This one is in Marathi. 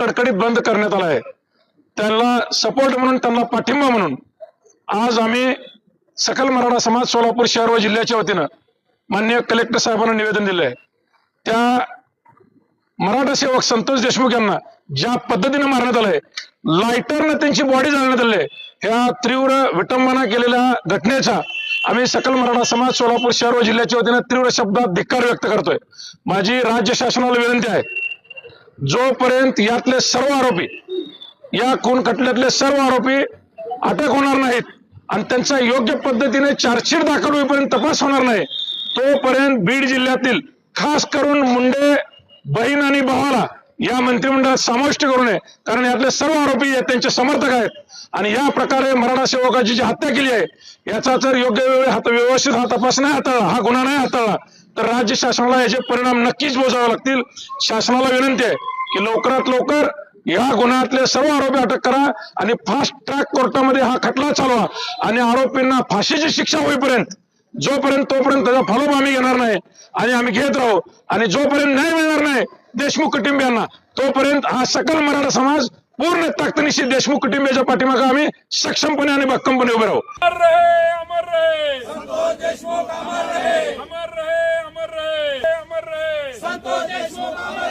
कडकडीत बंद करण्यात आला आहे. त्यांना सपोर्ट म्हणून त्यांना पाठिंबा म्हणून आज आम्ही सकल मराठा समाज सोलापूर शहर व जिल्ह्याच्या वतीनं मान्य कलेक्टर साहेबांना निवेदन दिलं आहे त्या मराठा सेवक संतोष देशमुख यांना ज्या पद्धतीने मारण्यात आलंय लायटरनं त्यांची बॉडी जाळण्यात आली आहे ह्या तीव्र विटंबना केलेल्या घटनेचा आम्ही सकल मराठा समाज सोलापूर शहर व जिल्ह्याच्या वतीनं तीव्र शब्दात धिक्कार व्यक्त करतोय. माझी राज्य शासनाला विनंती आहे जोपर्यंत यातले सर्व आरोपी या खून खटल्यातले सर्व आरोपी अटक होणार नाहीत आणि त्यांचा योग्य पद्धतीने चार्जशीट दाखल होईपर्यंत तपास होणार नाही तोपर्यंत बीड जिल्ह्यातील खास करून मुंडे बहीण आणि भावाला या मंत्रिमंडळात समाविष्ट करू नये. कारण यातले सर्व आरोपी त्यांचे समर्थक आहेत. आणि या प्रकारे मराठा सेवकाची जी हत्या केली आहे याचा जर योग्य वेळी हात व्यवस्थित हा तपास नाही हाताळला हा गुन्हा नाही हाताळला तर राज्य शासनाला याचे परिणाम नक्कीच मोजावे लागतील. शासनाला विनंती आहे की लवकरात लवकर या गुन्ह्यातले सर्व आरोपी अटक करा आणि फास्ट ट्रॅक कोर्टामध्ये हा खटला चालवा आणि आरोपींना फाशीची शिक्षा होईपर्यंत जोपर्यंत तोपर्यंत त्याचा फॉलोअप आम्ही घेणार नाही आणि आम्ही घेत राहू आणि जोपर्यंत न्याय मिळणार नाही देशमुख कुटुंबियांना तोपर्यंत हा सकल मराठा समाज पूर्ण ताकदीनिशी देशमुख कुटुंबियाच्या पाठीमागे आम्ही सक्षमपणे आणि भक्कमपणे उभे राहू. अमर रहे अमर रहे। Amen.